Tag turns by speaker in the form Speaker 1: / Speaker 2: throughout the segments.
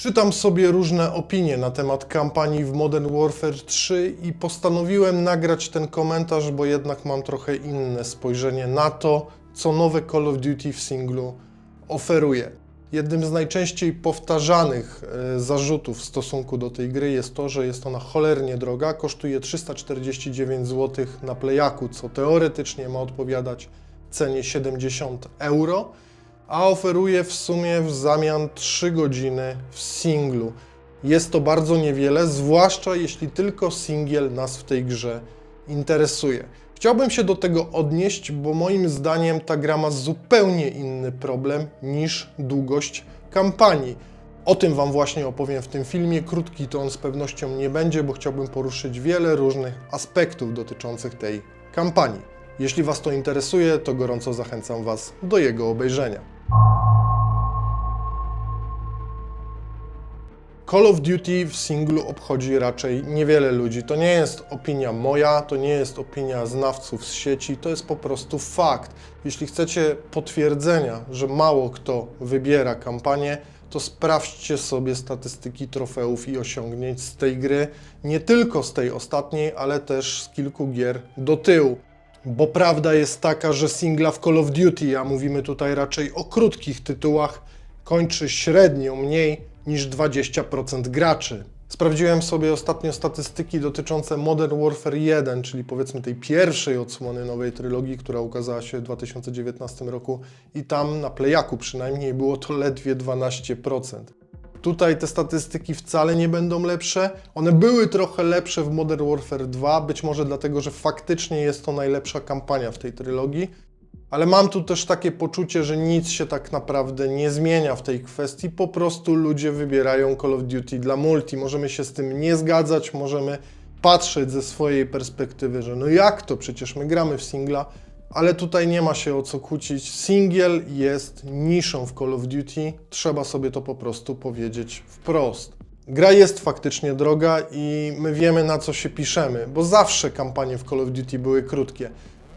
Speaker 1: Czytam sobie różne opinie na temat kampanii w Modern Warfare 3 i postanowiłem nagrać ten komentarz, bo jednak mam trochę inne spojrzenie na to, co nowe Call of Duty w singlu oferuje. Jednym z najczęściej powtarzanych e, zarzutów w stosunku do tej gry jest to, że jest ona cholernie droga, kosztuje 349 zł na Playaku, co teoretycznie ma odpowiadać cenie 70 euro, a oferuje w sumie w zamian 3 godziny w singlu. Jest to bardzo niewiele, zwłaszcza jeśli tylko singiel nas w tej grze interesuje. Chciałbym się do tego odnieść, bo moim zdaniem ta gra ma zupełnie inny problem niż długość kampanii. O tym Wam właśnie opowiem w tym filmie. Krótki to on z pewnością nie będzie, bo chciałbym poruszyć wiele różnych aspektów dotyczących tej kampanii. Jeśli Was to interesuje, to gorąco zachęcam Was do jego obejrzenia. Call of Duty w singlu obchodzi raczej niewiele ludzi. To nie jest opinia moja, to nie jest opinia znawców z sieci, to jest po prostu fakt. Jeśli chcecie potwierdzenia, że mało kto wybiera kampanię, to sprawdźcie sobie statystyki trofeów i osiągnięć z tej gry, nie tylko z tej ostatniej, ale też z kilku gier do tyłu. Bo prawda jest taka, że singla w Call of Duty, a mówimy tutaj raczej o krótkich tytułach, kończy średnio mniej niż 20% graczy. Sprawdziłem sobie ostatnio statystyki dotyczące Modern Warfare 1, czyli powiedzmy tej pierwszej odsłony nowej trylogii, która ukazała się w 2019 roku i tam na Playaku przynajmniej było to ledwie 12%. Tutaj te statystyki wcale nie będą lepsze. One były trochę lepsze w Modern Warfare 2, być może dlatego, że faktycznie jest to najlepsza kampania w tej trylogii. Ale mam tu też takie poczucie, że nic się tak naprawdę nie zmienia w tej kwestii. Po prostu ludzie wybierają Call of Duty dla multi. Możemy się z tym nie zgadzać, możemy patrzeć ze swojej perspektywy, że no jak to, przecież my gramy w singla, ale tutaj nie ma się o co kłócić. Singiel jest niszą w Call of Duty, trzeba sobie to po prostu powiedzieć wprost. Gra jest faktycznie droga i my wiemy na co się piszemy, bo zawsze kampanie w Call of Duty były krótkie.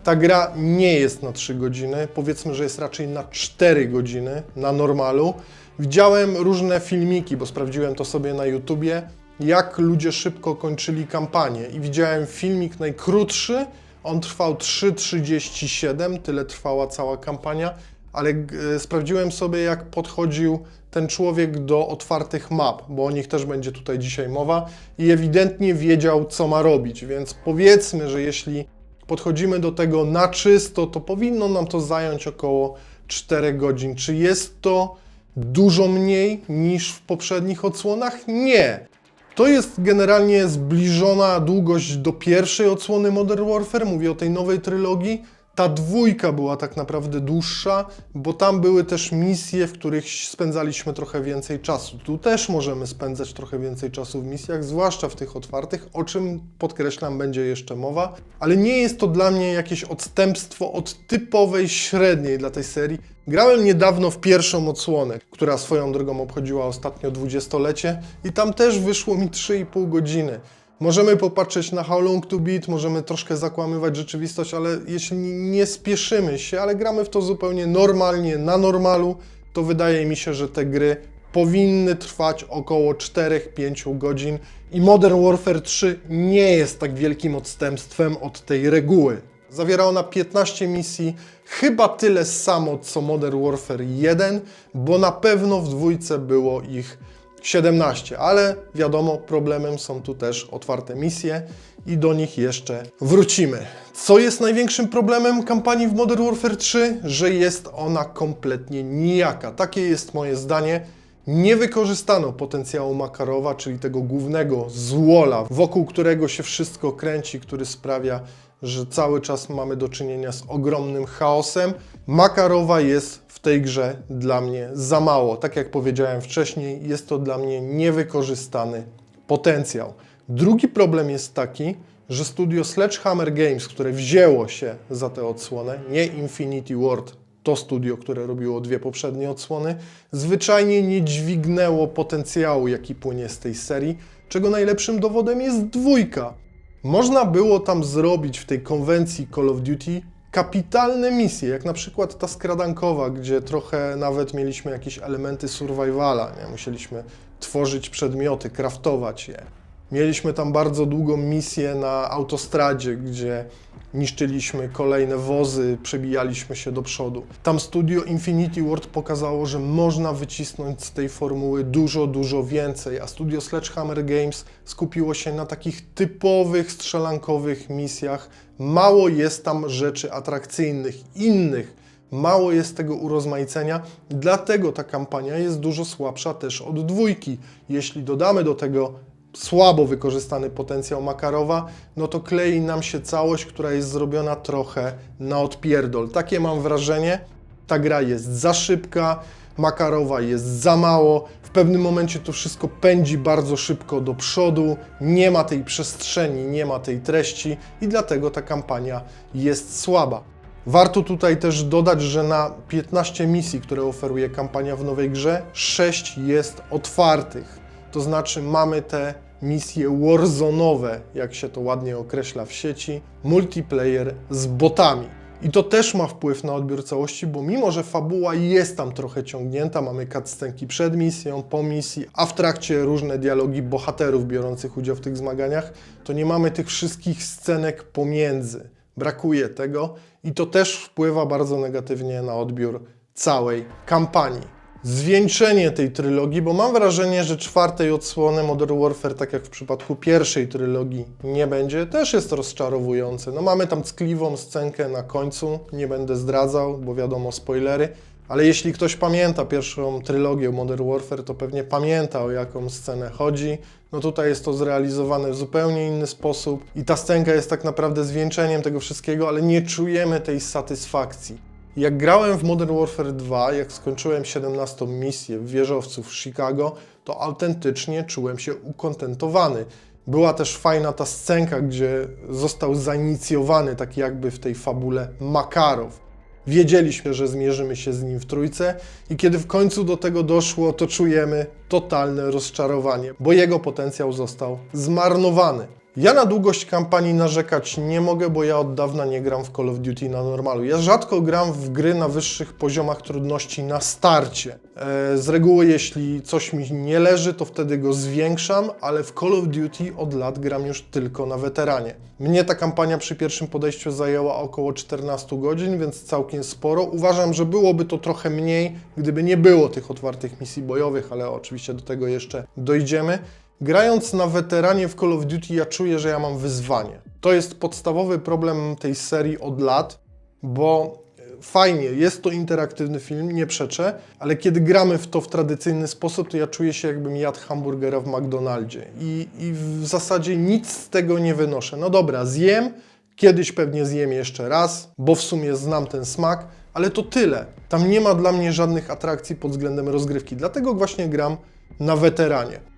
Speaker 1: Ta gra nie jest na 3 godziny, powiedzmy, że jest raczej na 4 godziny na normalu. Widziałem różne filmiki, bo sprawdziłem to sobie na YouTubie, jak ludzie szybko kończyli kampanię i widziałem filmik najkrótszy, on trwał 3,37, tyle trwała cała kampania, ale e, sprawdziłem sobie, jak podchodził ten człowiek do otwartych map, bo o nich też będzie tutaj dzisiaj mowa i ewidentnie wiedział, co ma robić, więc powiedzmy, że jeśli podchodzimy do tego na czysto, to powinno nam to zająć około 4 godzin. Czy jest to dużo mniej niż w poprzednich odsłonach? Nie. To jest generalnie zbliżona długość do pierwszej odsłony Modern Warfare, mówię o tej nowej trylogii. Ta dwójka była tak naprawdę dłuższa, bo tam były też misje, w których spędzaliśmy trochę więcej czasu. Tu też możemy spędzać trochę więcej czasu w misjach, zwłaszcza w tych otwartych, o czym podkreślam, będzie jeszcze mowa, ale nie jest to dla mnie jakieś odstępstwo od typowej średniej dla tej serii. Grałem niedawno w pierwszą odsłonę, która swoją drogą obchodziła ostatnio dwudziestolecie i tam też wyszło mi 3,5 godziny. Możemy popatrzeć na How Long to Beat, możemy troszkę zakłamywać rzeczywistość, ale jeśli nie spieszymy się, ale gramy w to zupełnie normalnie, na normalu, to wydaje mi się, że te gry powinny trwać około 4-5 godzin i Modern Warfare 3 nie jest tak wielkim odstępstwem od tej reguły. Zawiera ona 15 misji, chyba tyle samo co Modern Warfare 1, bo na pewno w dwójce było ich 17, ale wiadomo, problemem są tu też otwarte misje i do nich jeszcze wrócimy. Co jest największym problemem kampanii w Modern Warfare 3? Że jest ona kompletnie nijaka. Takie jest moje zdanie. Nie wykorzystano potencjału Makarowa, czyli tego głównego złola, wokół którego się wszystko kręci, który sprawia, że cały czas mamy do czynienia z ogromnym chaosem. Makarowa jest w tej grze dla mnie za mało. Tak jak powiedziałem wcześniej, jest to dla mnie niewykorzystany potencjał. Drugi problem jest taki, że studio Sledgehammer Games, które wzięło się za tę odsłonę, nie Infinity Ward, to studio, które robiło dwie poprzednie odsłony, zwyczajnie nie dźwignęło potencjału, jaki płynie z tej serii, czego najlepszym dowodem jest dwójka. Można było tam zrobić w tej konwencji Call of Duty kapitalne misje, jak na przykład ta skradankowa, gdzie trochę nawet mieliśmy jakieś elementy survivala, nie? musieliśmy tworzyć przedmioty, kraftować je. Mieliśmy tam bardzo długą misję na autostradzie, gdzie niszczyliśmy kolejne wozy, przebijaliśmy się do przodu. Tam studio Infinity Ward pokazało, że można wycisnąć z tej formuły dużo, dużo więcej, a studio Sledgehammer Games skupiło się na takich typowych strzelankowych misjach. Mało jest tam rzeczy atrakcyjnych, innych. Mało jest tego urozmaicenia, dlatego ta kampania jest dużo słabsza też od dwójki. Jeśli dodamy do tego słabo wykorzystany potencjał Makarowa, no to klei nam się całość, która jest zrobiona trochę na odpierdol. Takie mam wrażenie. Ta gra jest za szybka, Makarowa jest za mało. W pewnym momencie to wszystko pędzi bardzo szybko do przodu, nie ma tej przestrzeni, nie ma tej treści i dlatego ta kampania jest słaba. Warto tutaj też dodać, że na 15 misji, które oferuje kampania w nowej grze, 6 jest otwartych. To znaczy mamy te misje warzonowe, jak się to ładnie określa w sieci, multiplayer z botami. I to też ma wpływ na odbiór całości, bo mimo, że fabuła jest tam trochę ciągnięta, mamy cutscenki przed misją, po misji, a w trakcie różne dialogi bohaterów biorących udział w tych zmaganiach, to nie mamy tych wszystkich scenek pomiędzy. Brakuje tego i to też wpływa bardzo negatywnie na odbiór całej kampanii zwieńczenie tej trylogii, bo mam wrażenie, że czwartej odsłony Modern Warfare, tak jak w przypadku pierwszej trylogii, nie będzie. Też jest rozczarowujące. No mamy tam ckliwą scenkę na końcu, nie będę zdradzał, bo wiadomo, spoilery. Ale jeśli ktoś pamięta pierwszą trylogię Modern Warfare, to pewnie pamięta o jaką scenę chodzi. No tutaj jest to zrealizowane w zupełnie inny sposób i ta scenka jest tak naprawdę zwieńczeniem tego wszystkiego, ale nie czujemy tej satysfakcji. Jak grałem w Modern Warfare 2, jak skończyłem 17 misję w wieżowcu w Chicago, to autentycznie czułem się ukontentowany. Była też fajna ta scenka, gdzie został zainicjowany, tak jakby w tej fabule, Makarow. Wiedzieliśmy, że zmierzymy się z nim w trójce i kiedy w końcu do tego doszło, to czujemy totalne rozczarowanie, bo jego potencjał został zmarnowany. Ja na długość kampanii narzekać nie mogę, bo ja od dawna nie gram w Call of Duty na normalu. Ja rzadko gram w gry na wyższych poziomach trudności na starcie. E, z reguły, jeśli coś mi nie leży, to wtedy go zwiększam, ale w Call of Duty od lat gram już tylko na weteranie. Mnie ta kampania przy pierwszym podejściu zajęła około 14 godzin, więc całkiem sporo. Uważam, że byłoby to trochę mniej, gdyby nie było tych otwartych misji bojowych, ale oczywiście do tego jeszcze dojdziemy. Grając na weteranie w Call of Duty, ja czuję, że ja mam wyzwanie. To jest podstawowy problem tej serii od lat, bo fajnie, jest to interaktywny film, nie przeczę, ale kiedy gramy w to w tradycyjny sposób, to ja czuję się jakbym jadł hamburgera w McDonaldzie i, i w zasadzie nic z tego nie wynoszę. No dobra, zjem, kiedyś pewnie zjem jeszcze raz, bo w sumie znam ten smak, ale to tyle. Tam nie ma dla mnie żadnych atrakcji pod względem rozgrywki, dlatego właśnie gram na weteranie.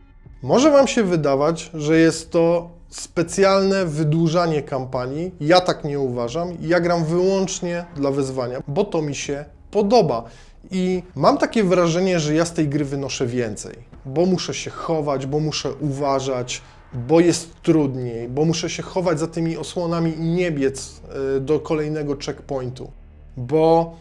Speaker 1: Może Wam się wydawać, że jest to specjalne wydłużanie kampanii. Ja tak nie uważam. Ja gram wyłącznie dla wyzwania, bo to mi się podoba. I mam takie wrażenie, że ja z tej gry wynoszę więcej, bo muszę się chować, bo muszę uważać, bo jest trudniej, bo muszę się chować za tymi osłonami i nie biec e, do kolejnego checkpointu, bo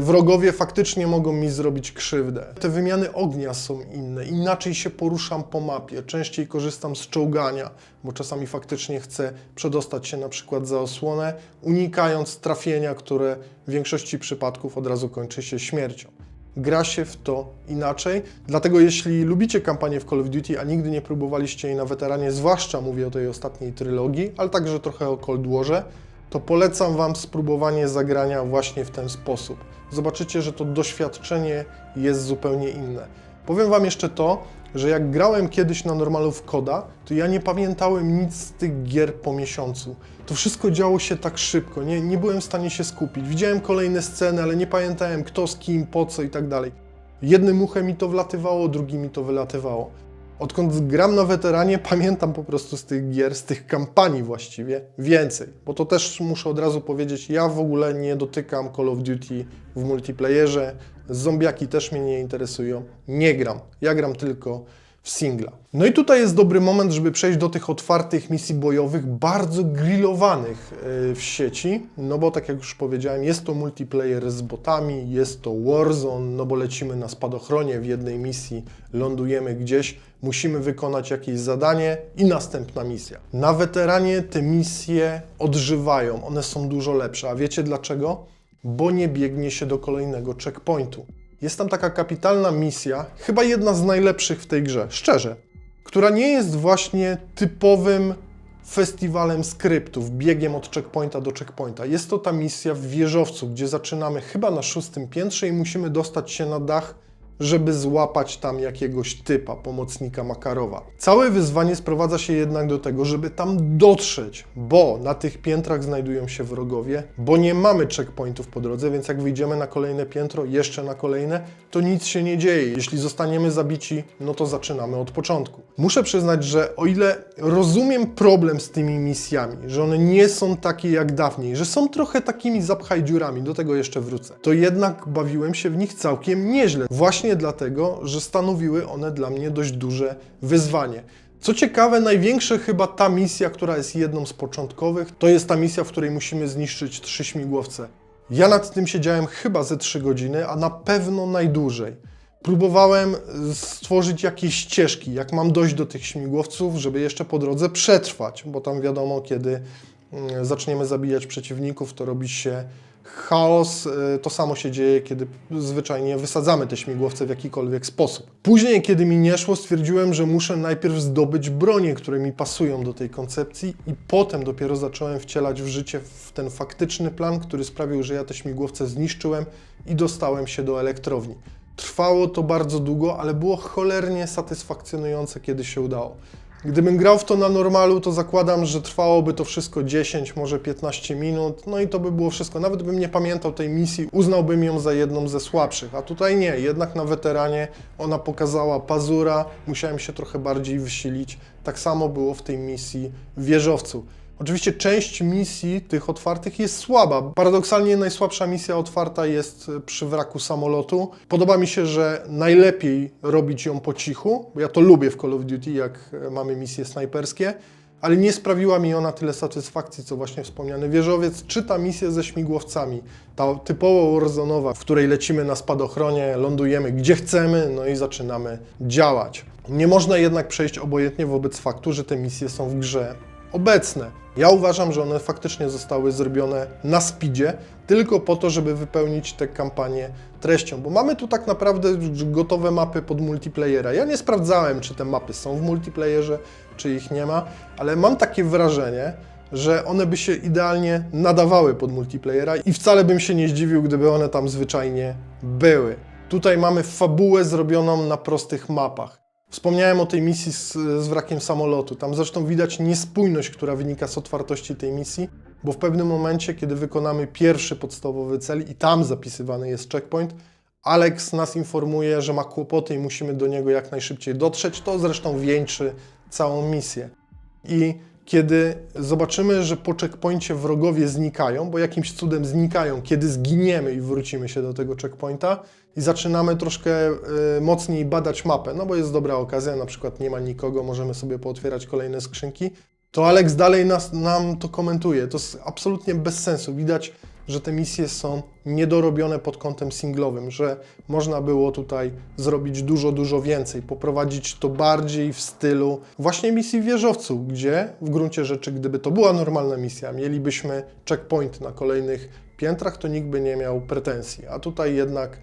Speaker 1: wrogowie faktycznie mogą mi zrobić krzywdę. Te wymiany ognia są inne, inaczej się poruszam po mapie, częściej korzystam z czołgania, bo czasami faktycznie chcę przedostać się na przykład za osłonę, unikając trafienia, które w większości przypadków od razu kończy się śmiercią. Gra się w to inaczej, dlatego jeśli lubicie kampanię w Call of Duty, a nigdy nie próbowaliście jej na weteranie, zwłaszcza mówię o tej ostatniej trylogii, ale także trochę o Cold Warze, to polecam Wam spróbowanie zagrania właśnie w ten sposób. Zobaczycie, że to doświadczenie jest zupełnie inne. Powiem Wam jeszcze to, że jak grałem kiedyś na normalu w Koda, to ja nie pamiętałem nic z tych gier po miesiącu. To wszystko działo się tak szybko, nie, nie byłem w stanie się skupić. Widziałem kolejne sceny, ale nie pamiętałem kto z kim, po co i tak dalej. Jednym uchem mi to wlatywało, drugim mi to wylatywało. Odkąd gram na weteranie, pamiętam po prostu z tych gier, z tych kampanii właściwie więcej. Bo to też muszę od razu powiedzieć, ja w ogóle nie dotykam Call of Duty w multiplayerze. Zombiaki też mnie nie interesują. Nie gram. Ja gram tylko w singla. No i tutaj jest dobry moment, żeby przejść do tych otwartych misji bojowych, bardzo grillowanych yy, w sieci, no bo tak jak już powiedziałem, jest to multiplayer z botami, jest to Warzone, no bo lecimy na spadochronie w jednej misji, lądujemy gdzieś, musimy wykonać jakieś zadanie i następna misja. Na weteranie te misje odżywają, one są dużo lepsze, a wiecie dlaczego? Bo nie biegnie się do kolejnego checkpointu. Jest tam taka kapitalna misja, chyba jedna z najlepszych w tej grze, szczerze, która nie jest właśnie typowym festiwalem skryptów, biegiem od checkpointa do checkpointa. Jest to ta misja w wieżowcu, gdzie zaczynamy chyba na szóstym piętrze i musimy dostać się na dach, żeby złapać tam jakiegoś typa, pomocnika Makarowa. Całe wyzwanie sprowadza się jednak do tego, żeby tam dotrzeć, bo na tych piętrach znajdują się wrogowie, bo nie mamy checkpointów po drodze, więc jak wyjdziemy na kolejne piętro, jeszcze na kolejne, to nic się nie dzieje. Jeśli zostaniemy zabici, no to zaczynamy od początku. Muszę przyznać, że o ile rozumiem problem z tymi misjami, że one nie są takie jak dawniej, że są trochę takimi zapchaj dziurami, do tego jeszcze wrócę, to jednak bawiłem się w nich całkiem nieźle. Właśnie dlatego, że stanowiły one dla mnie dość duże wyzwanie. Co ciekawe, największa chyba ta misja, która jest jedną z początkowych, to jest ta misja, w której musimy zniszczyć trzy śmigłowce. Ja nad tym siedziałem chyba ze 3 godziny, a na pewno najdłużej. Próbowałem stworzyć jakieś ścieżki, jak mam dojść do tych śmigłowców, żeby jeszcze po drodze przetrwać, bo tam wiadomo, kiedy mm, zaczniemy zabijać przeciwników, to robi się chaos. Y, To samo się dzieje, kiedy zwyczajnie wysadzamy te śmigłowce w jakikolwiek sposób. Później, kiedy mi nie szło, stwierdziłem, że muszę najpierw zdobyć bronie, które mi pasują do tej koncepcji i potem dopiero zacząłem wcielać w życie w ten faktyczny plan, który sprawił, że ja te śmigłowce zniszczyłem i dostałem się do elektrowni. Trwało to bardzo długo, ale było cholernie satysfakcjonujące, kiedy się udało. Gdybym grał w to na normalu, to zakładam, że trwałoby to wszystko 10, może 15 minut, no i to by było wszystko. Nawet bym nie pamiętał tej misji, uznałbym ją za jedną ze słabszych, a tutaj nie, jednak na weteranie ona pokazała pazura, musiałem się trochę bardziej wysilić. Tak samo było w tej misji w wieżowcu. Oczywiście część misji tych otwartych jest słaba. Paradoksalnie najsłabsza misja otwarta jest przy wraku samolotu. Podoba mi się, że najlepiej robić ją po cichu, bo ja to lubię w Call of Duty, jak mamy misje snajperskie, ale nie sprawiła mi ona tyle satysfakcji, co właśnie wspomniany wieżowiec, czy ta misja ze śmigłowcami, ta typowo Warzone'owa, w której lecimy na spadochronie, lądujemy gdzie chcemy, no i zaczynamy działać. Nie można jednak przejść obojętnie wobec faktu, że te misje są w grze obecne. Ja uważam, że one faktycznie zostały zrobione na speedzie, tylko po to, żeby wypełnić tę kampanię treścią, bo mamy tu tak naprawdę gotowe mapy pod multiplayera. Ja nie sprawdzałem, czy te mapy są w multiplayerze, czy ich nie ma, ale mam takie wrażenie, że one by się idealnie nadawały pod multiplayera i wcale bym się nie zdziwił, gdyby one tam zwyczajnie były. Tutaj mamy fabułę zrobioną na prostych mapach. Wspomniałem o tej misji z, z wrakiem samolotu. Tam zresztą widać niespójność, która wynika z otwartości tej misji, bo w pewnym momencie, kiedy wykonamy pierwszy podstawowy cel i tam zapisywany jest checkpoint, Alex nas informuje, że ma kłopoty i musimy do niego jak najszybciej dotrzeć. To zresztą wieńczy całą misję. I kiedy zobaczymy, że po checkpoincie wrogowie znikają, bo jakimś cudem znikają, kiedy zginiemy i wrócimy się do tego checkpointa i zaczynamy troszkę y, mocniej badać mapę, no bo jest dobra okazja, na przykład nie ma nikogo, możemy sobie pootwierać kolejne skrzynki, to Alex dalej nas, nam to komentuje. To jest absolutnie bez sensu. Widać, że te misje są niedorobione pod kątem singlowym, że można było tutaj zrobić dużo, dużo więcej, poprowadzić to bardziej w stylu właśnie misji w wieżowcu, gdzie w gruncie rzeczy, gdyby to była normalna misja, mielibyśmy checkpoint na kolejnych piętrach, to nikt by nie miał pretensji, a tutaj jednak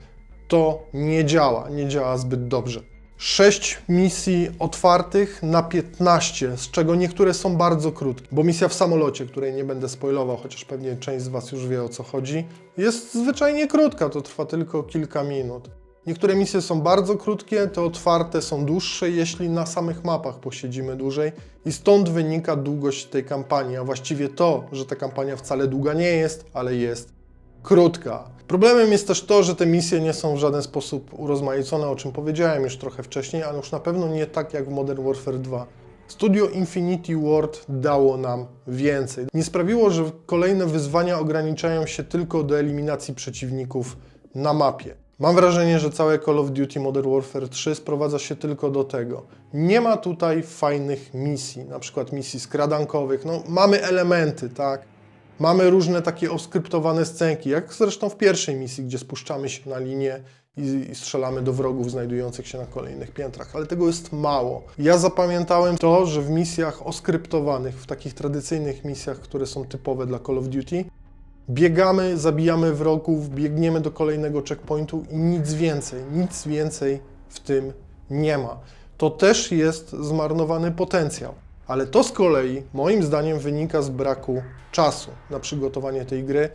Speaker 1: to nie działa, nie działa zbyt dobrze. 6 misji otwartych na 15, z czego niektóre są bardzo krótkie, bo misja w samolocie, której nie będę spoilował, chociaż pewnie część z Was już wie o co chodzi, jest zwyczajnie krótka, to trwa tylko kilka minut. Niektóre misje są bardzo krótkie, te otwarte są dłuższe, jeśli na samych mapach posiedzimy dłużej i stąd wynika długość tej kampanii, a właściwie to, że ta kampania wcale długa nie jest, ale jest krótka. Problemem jest też to, że te misje nie są w żaden sposób urozmaicone, o czym powiedziałem już trochę wcześniej, ale już na pewno nie tak jak w Modern Warfare 2. Studio Infinity Ward dało nam więcej. Nie sprawiło, że kolejne wyzwania ograniczają się tylko do eliminacji przeciwników na mapie. Mam wrażenie, że całe Call of Duty Modern Warfare 3 sprowadza się tylko do tego. Nie ma tutaj fajnych misji, na przykład misji skradankowych. No, mamy elementy, tak? Mamy różne takie oskryptowane scenki, jak zresztą w pierwszej misji, gdzie spuszczamy się na linię i, strzelamy do wrogów znajdujących się na kolejnych piętrach, ale tego jest mało. Ja zapamiętałem to, że w misjach oskryptowanych, w takich tradycyjnych misjach, które są typowe dla Call of Duty, biegamy, zabijamy wrogów, biegniemy do kolejnego checkpointu i nic więcej, nic więcej w tym nie ma. To też jest zmarnowany potencjał. Ale to z kolei, moim zdaniem, wynika z braku czasu na przygotowanie tej gry.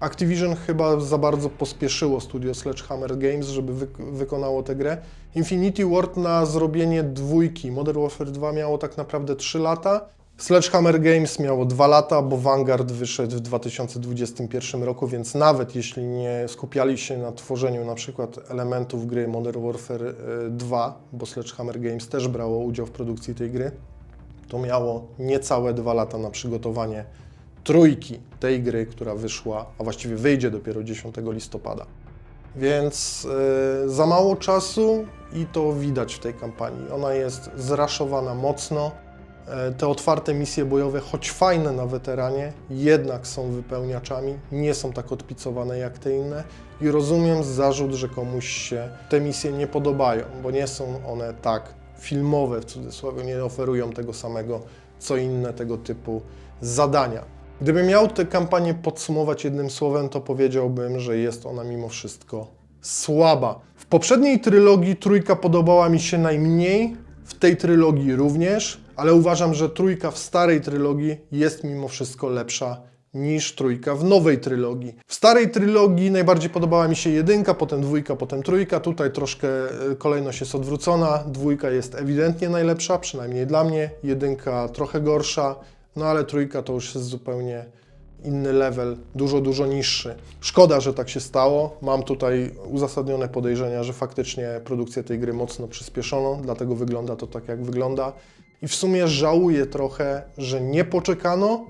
Speaker 1: Activision chyba za bardzo pospieszyło studio Sledgehammer Games, żeby wy- wykonało tę grę. Infinity Ward na zrobienie dwójki Modern Warfare 2 miało tak naprawdę 3 lata. Sledgehammer Games miało 2 lata, bo Vanguard wyszedł w 2021 roku, więc nawet jeśli nie skupiali się na tworzeniu na przykład elementów gry Modern Warfare e, 2, bo Sledgehammer Games też brało udział w produkcji tej gry, to miało niecałe dwa lata na przygotowanie trójki tej gry, która wyszła, a właściwie wyjdzie dopiero 10 listopada. Więc e, za mało czasu i to widać w tej kampanii. Ona jest zraszowana mocno. E, te otwarte misje bojowe, choć fajne na weteranie, jednak są wypełniaczami, nie są tak odpicowane jak te inne. I rozumiem zarzut, że komuś się te misje nie podobają, bo nie są one tak filmowe, w cudzysłowie, nie oferują tego samego, co inne tego typu zadania. Gdybym miał tę kampanię podsumować jednym słowem, to powiedziałbym, że jest ona mimo wszystko słaba. W poprzedniej trylogii trójka podobała mi się najmniej, w tej trylogii również, ale uważam, że trójka w starej trylogii jest mimo wszystko lepsza niż trójka w nowej trylogii. W starej trylogii najbardziej podobała mi się jedynka, potem dwójka, potem trójka. Tutaj troszkę e, kolejność jest odwrócona. Dwójka jest ewidentnie najlepsza, przynajmniej dla mnie. Jedynka trochę gorsza, no ale trójka to już jest zupełnie inny level, dużo, dużo niższy. Szkoda, że tak się stało. Mam tutaj uzasadnione podejrzenia, że faktycznie produkcję tej gry mocno przyspieszono, dlatego wygląda to tak, jak wygląda. I w sumie żałuję trochę, że nie poczekano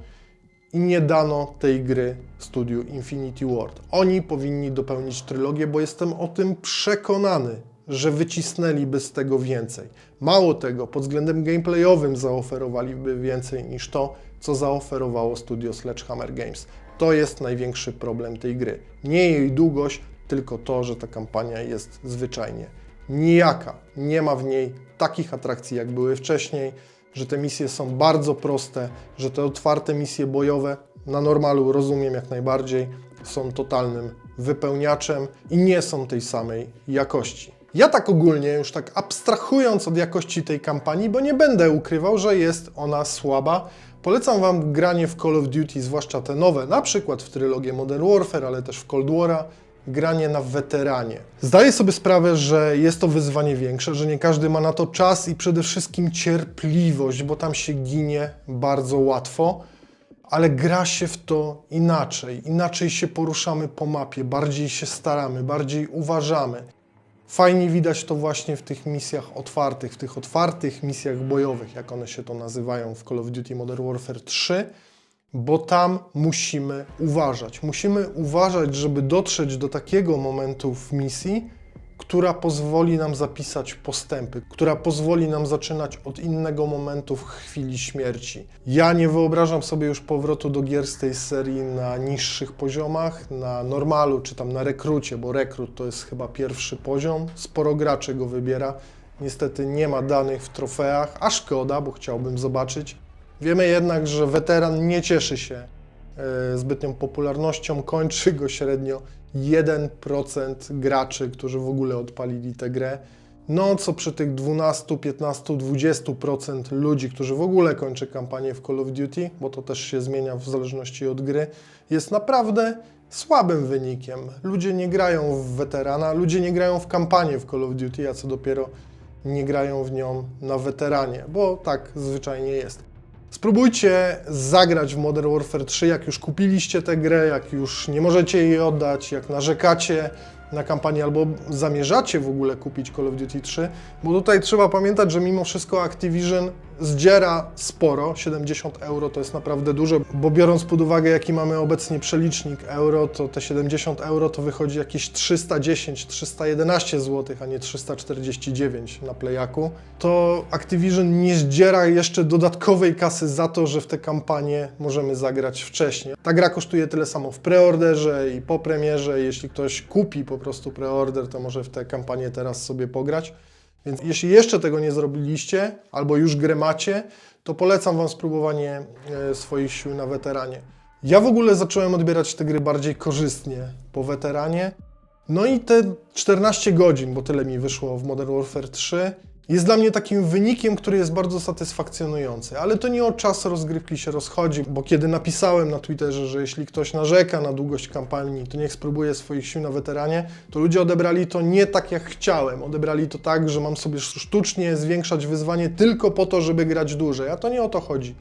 Speaker 1: i nie dano tej gry studiu Infinity Ward. Oni powinni dopełnić trylogię, bo jestem o tym przekonany, że wycisnęliby z tego więcej. Mało tego, pod względem gameplayowym zaoferowaliby więcej niż to, co zaoferowało studio Sledgehammer Games. To jest największy problem tej gry. Nie jej długość, tylko to, że ta kampania jest zwyczajnie nijaka. Nie ma w niej takich atrakcji, jak były wcześniej, że te misje są bardzo proste, że te otwarte misje bojowe na normalu rozumiem jak najbardziej, są totalnym wypełniaczem i nie są tej samej jakości. Ja tak ogólnie, już tak abstrahując od jakości tej kampanii, bo nie będę ukrywał, że jest ona słaba, polecam Wam granie w Call of Duty, zwłaszcza te nowe, na przykład w trylogię Modern Warfare, ale też w Cold War'a, granie na weteranie. Zdaję sobie sprawę, że jest to wyzwanie większe, że nie każdy ma na to czas i przede wszystkim cierpliwość, bo tam się ginie bardzo łatwo, ale gra się w to inaczej. Inaczej się poruszamy po mapie, bardziej się staramy, bardziej uważamy. Fajnie widać to właśnie w tych misjach otwartych, w tych otwartych misjach bojowych, jak one się to nazywają w Call of Duty Modern Warfare 3, bo tam musimy uważać. Musimy uważać, żeby dotrzeć do takiego momentu w misji, która pozwoli nam zapisać postępy, która pozwoli nam zaczynać od innego momentu w chwili śmierci. Ja nie wyobrażam sobie już powrotu do gier z tej serii na niższych poziomach, na normalu czy tam na rekrucie, bo rekrut to jest chyba pierwszy poziom. Sporo graczy go wybiera. Niestety nie ma danych w trofeach, a szkoda, bo chciałbym zobaczyć. Wiemy jednak, że weteran nie cieszy się e, zbytnią popularnością, kończy go średnio 1% graczy, którzy w ogóle odpalili tę grę. No, co przy tych 12, 15, 20% ludzi, którzy w ogóle kończy kampanię w Call of Duty, bo to też się zmienia w zależności od gry, jest naprawdę słabym wynikiem. Ludzie nie grają w weterana, ludzie nie grają w kampanię w Call of Duty, a co dopiero nie grają w nią na weteranie, bo tak zwyczajnie jest. Spróbujcie zagrać w Modern Warfare 3, jak już kupiliście tę grę, jak już nie możecie jej oddać, jak narzekacie na kampanię albo zamierzacie w ogóle kupić Call of Duty 3, bo tutaj trzeba pamiętać, że mimo wszystko Activision zdziera sporo, 70 euro to jest naprawdę dużo, bo biorąc pod uwagę jaki mamy obecnie przelicznik euro, to te 70 euro to wychodzi jakieś 310-311 zł, a nie 349 na Playaku. To Activision nie zdziera jeszcze dodatkowej kasy za to, że w te kampanie możemy zagrać wcześniej. Ta gra kosztuje tyle samo w preorderze i po premierze. Jeśli ktoś kupi po prostu preorder, to może w te kampanie teraz sobie pograć. Więc jeśli jeszcze tego nie zrobiliście, albo już grę macie, to polecam Wam spróbowanie e, swoich sił na weteranie. Ja w ogóle zacząłem odbierać te gry bardziej korzystnie po weteranie. No i te 14 godzin, bo tyle mi wyszło w Modern Warfare 3, jest dla mnie takim wynikiem, który jest bardzo satysfakcjonujący. Ale to nie o czas rozgrywki się rozchodzi, bo kiedy napisałem na Twitterze, że jeśli ktoś narzeka na długość kampanii, to niech spróbuje swoich sił na weteranie, to ludzie odebrali to nie tak jak chciałem. Odebrali to tak, że mam sobie sztucznie zwiększać wyzwanie tylko po to, żeby grać dłużej. A to nie o to chodzi.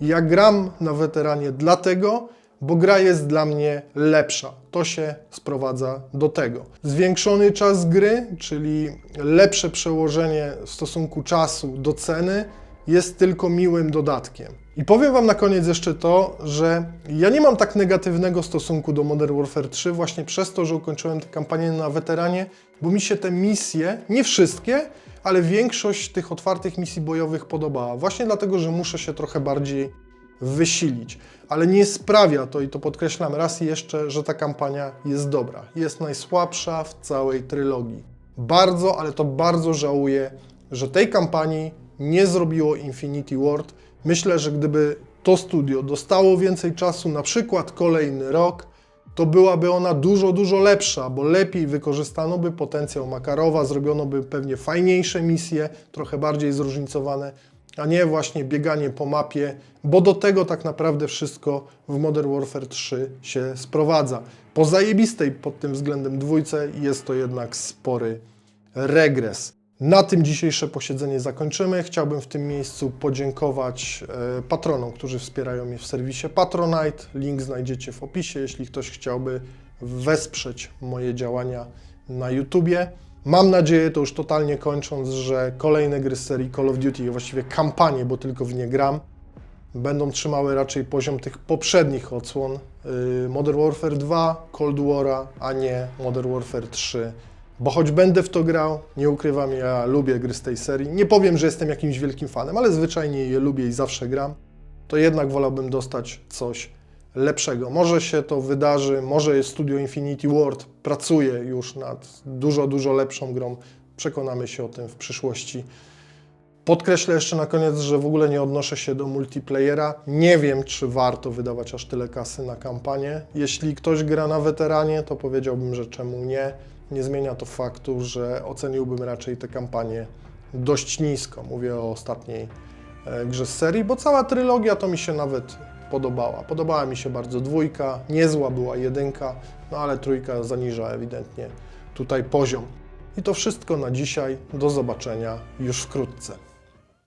Speaker 1: Ja gram na weteranie dlatego, bo gra jest dla mnie lepsza. To się sprowadza do tego. Zwiększony czas gry, czyli lepsze przełożenie w stosunku czasu do ceny, jest tylko miłym dodatkiem. I powiem Wam na koniec jeszcze to, że ja nie mam tak negatywnego stosunku do Modern Warfare 3 właśnie przez to, że ukończyłem tę kampanię na weteranie, bo mi się te misje, nie wszystkie, ale większość tych otwartych misji bojowych podobała. Właśnie dlatego, że muszę się trochę bardziej wysilić. Ale nie sprawia to, i to podkreślam raz jeszcze, że ta kampania jest dobra. Jest najsłabsza w całej trylogii. Bardzo, ale to bardzo żałuję, że tej kampanii nie zrobiło Infinity Ward. Myślę, że gdyby to studio dostało więcej czasu, na przykład kolejny rok, to byłaby ona dużo, dużo lepsza, bo lepiej wykorzystano by potencjał Makarowa, zrobiono by pewnie fajniejsze misje, trochę bardziej zróżnicowane, a nie właśnie bieganie po mapie, bo do tego tak naprawdę wszystko w Modern Warfare 3 się sprowadza. Po zajebistej pod tym względem dwójce jest to jednak spory regres. Na tym dzisiejsze posiedzenie zakończymy. Chciałbym w tym miejscu podziękować e, patronom, którzy wspierają mnie w serwisie Patronite. Link znajdziecie w opisie, jeśli ktoś chciałby wesprzeć moje działania na YouTubie. Mam nadzieję, to już totalnie kończąc, że kolejne gry z serii Call of Duty, właściwie kampanie, bo tylko w nie gram, będą trzymały raczej poziom tych poprzednich odsłon yy, Modern Warfare 2, Cold War'a, a nie Modern Warfare 3. Bo choć będę w to grał, nie ukrywam, ja lubię gry z tej serii. Nie powiem, że jestem jakimś wielkim fanem, ale zwyczajnie je lubię i zawsze gram. To jednak wolałbym dostać coś lepszego. Może się to wydarzy, może Studio Infinity Ward pracuje już nad dużo, dużo lepszą grą. Przekonamy się o tym w przyszłości. Podkreślę jeszcze na koniec, że w ogóle nie odnoszę się do multiplayera. Nie wiem, czy warto wydawać aż tyle kasy na kampanię. Jeśli ktoś gra na weteranie, to powiedziałbym, że czemu nie. Nie zmienia to faktu, że oceniłbym raczej tę kampanię dość nisko. Mówię o ostatniej e, grze z serii, bo cała trylogia to mi się nawet podobała. Podobała mi się bardzo dwójka, niezła była jedynka, no ale trójka zaniża ewidentnie tutaj poziom. I to wszystko na dzisiaj. Do zobaczenia już wkrótce.